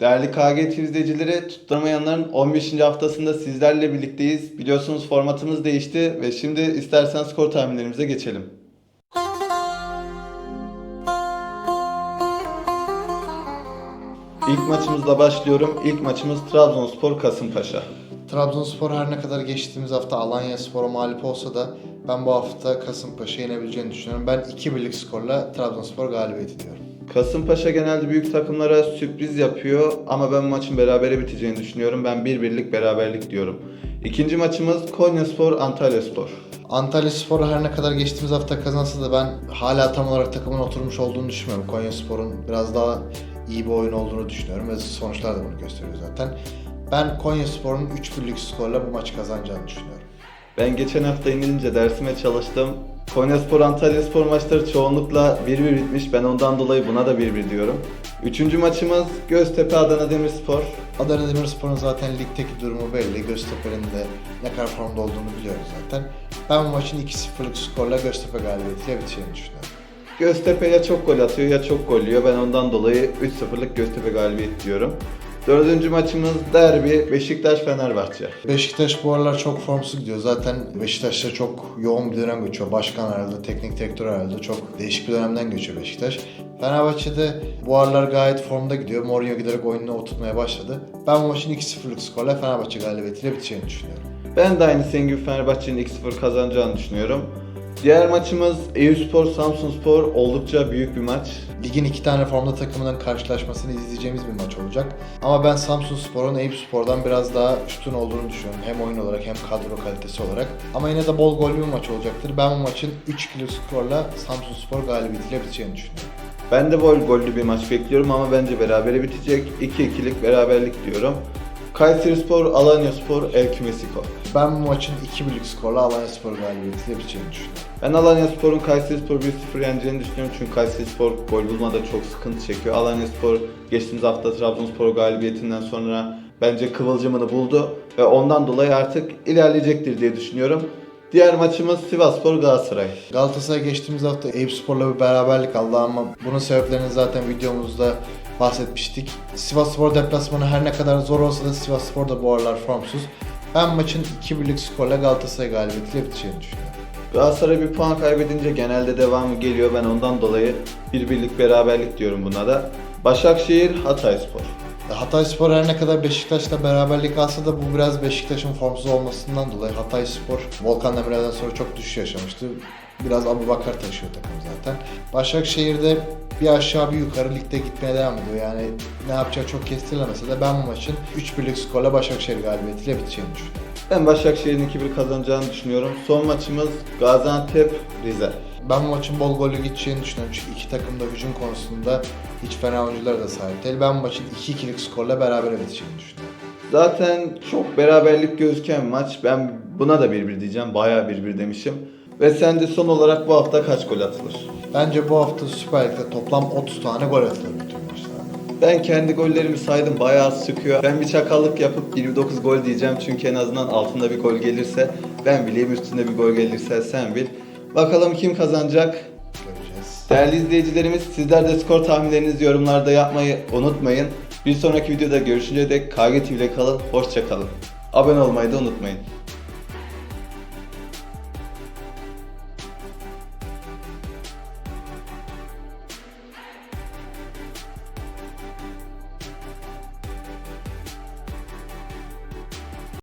Değerli KG izleyicileri, tutturamayanların 15. haftasında sizlerle birlikteyiz. Biliyorsunuz formatımız değişti ve şimdi istersen skor tahminlerimize geçelim. İlk maçımızla başlıyorum. İlk maçımız Trabzonspor Kasımpaşa. Trabzonspor her ne kadar geçtiğimiz hafta Alanya Spor'a mağlup olsa da ben bu hafta Kasımpaşa'yı yenebileceğini düşünüyorum. Ben 2-1'lik skorla Trabzonspor galibiyeti diyorum. Kasımpaşa genelde büyük takımlara sürpriz yapıyor ama ben maçın berabere biteceğini düşünüyorum. Ben 1-1'lik beraberlik diyorum. İkinci maçımız Konyaspor Antalyaspor. Antalya Spor her ne kadar geçtiğimiz hafta kazansa da ben hala tam olarak takımın oturmuş olduğunu düşünmüyorum. Konya Spor'un biraz daha iyi bir oyun olduğunu düşünüyorum ve sonuçlar da bunu gösteriyor zaten. Ben Konya Spor'un 3-1'lik skorla bu maçı kazanacağını düşünüyorum. Ben geçen hafta yenilince dersime çalıştım. Konyaspor Antalyaspor maçları çoğunlukla 1-1 bitmiş. Ben ondan dolayı buna da 1-1 diyorum. Üçüncü maçımız Göztepe Adana Demirspor. Adana Demirspor'un zaten ligdeki durumu belli. Göztepe'nin de ne kadar formda olduğunu biliyoruz zaten. Ben bu maçın 2-0'lık skorla Göztepe galibiyetiyle biteceğini düşünüyorum. Göztepe ya çok gol atıyor ya çok gol yiyor. Ben ondan dolayı 3-0'lık Göztepe galibiyeti diyorum. Dördüncü maçımız derbi Beşiktaş-Fenerbahçe. Beşiktaş bu aralar çok formsuz gidiyor. Zaten Beşiktaş'ta çok yoğun bir dönem geçiyor. Başkan ayrıldı, teknik direktör ayrıldı. Çok değişik bir dönemden geçiyor Beşiktaş. Fenerbahçe'de bu aralar gayet formda gidiyor. Mourinho giderek oyununu oturtmaya başladı. Ben bu maçın 2-0'lık skorla Fenerbahçe galibiyetiyle biteceğini düşünüyorum. Ben de aynı senin gibi Fenerbahçe'nin 2-0 kazanacağını düşünüyorum. Diğer maçımız Eyüpspor Samsunspor oldukça büyük bir maç. Ligin iki tane formda takımının karşılaşmasını izleyeceğimiz bir maç olacak. Ama ben Samsun Spor'un Eyüp Spor'dan biraz daha üstün olduğunu düşünüyorum. Hem oyun olarak hem kadro kalitesi olarak. Ama yine de bol gollü bir maç olacaktır. Ben bu maçın 3 kilo skorla Samsun Spor galibiyetiyle biteceğini düşünüyorum. Ben de bol gollü bir maç bekliyorum ama bence berabere bitecek. 2-2'lik beraberlik diyorum. Kayserispor, Alanyaspor, El Kümesiko. Ben bu maçın 2-1'lik skorla Alanya Spor galibiyetiyle biteceğini düşünüyorum. Ben Alanyaspor'un Kayserispor 1-0 yeneceğini düşünüyorum çünkü Kayserispor gol bulmada çok sıkıntı çekiyor. Alanyaspor geçtiğimiz hafta Trabzonspor galibiyetinden sonra bence kıvılcımını buldu ve ondan dolayı artık ilerleyecektir diye düşünüyorum. Diğer maçımız Sivasspor Galatasaray. Galatasaray geçtiğimiz hafta Eyüp Spor'la bir beraberlik aldı ama bunun sebeplerini zaten videomuzda bahsetmiştik. Sivas Spor deplasmanı her ne kadar zor olsa da Sivas Spor da bu aralar formsuz. Ben maçın 2-1'lik skorla Galatasaray galibiyetiyle biteceğini düşünüyorum. Galatasaray bir puan kaybedince genelde devamı geliyor. Ben ondan dolayı bir birlik beraberlik diyorum buna da. Başakşehir Hatayspor. Hatay Spor her ne kadar Beşiktaş'la beraberlik alsa da bu biraz Beşiktaş'ın formsuz olmasından dolayı Hatay Spor Volkan Demirel'den sonra çok düşüş yaşamıştı. Biraz Abu Bakar taşıyor takım zaten. Başakşehir'de bir aşağı bir yukarı ligde gitmeye devam ediyor. Yani ne yapacağı çok kestirilemese de ben bu maçın 3-1'lik skorla Başakşehir galibiyetiyle biteceğini düşünüyorum. Ben Başakşehir'in 2-1 kazanacağını düşünüyorum. Son maçımız Gaziantep Rize. Ben bu maçın bol gollü geçeceğini düşünüyorum çünkü iki takım da hücum konusunda hiç fena oyunculara da sahip değil. Ben bu maçın 2-2'lik skorla beraber biteceğini düşünüyorum. Zaten çok beraberlik gözüken maç. Ben buna da 1-1 diyeceğim. Bayağı 1-1 demişim. Ve sen de son olarak bu hafta kaç gol atılır? Bence bu hafta Süper Lig'de toplam 30 tane gol atılır. Ben kendi gollerimi saydım bayağı az çıkıyor. Ben bir çakallık yapıp 29 gol diyeceğim çünkü en azından altında bir gol gelirse ben bileyim üstünde bir gol gelirse sen bil. Bakalım kim kazanacak? Göreceğiz. Değerli izleyicilerimiz sizler de skor tahminlerinizi yorumlarda yapmayı unutmayın. Bir sonraki videoda görüşünceye dek KG TV'de kalın, hoşça kalın. Abone olmayı da unutmayın.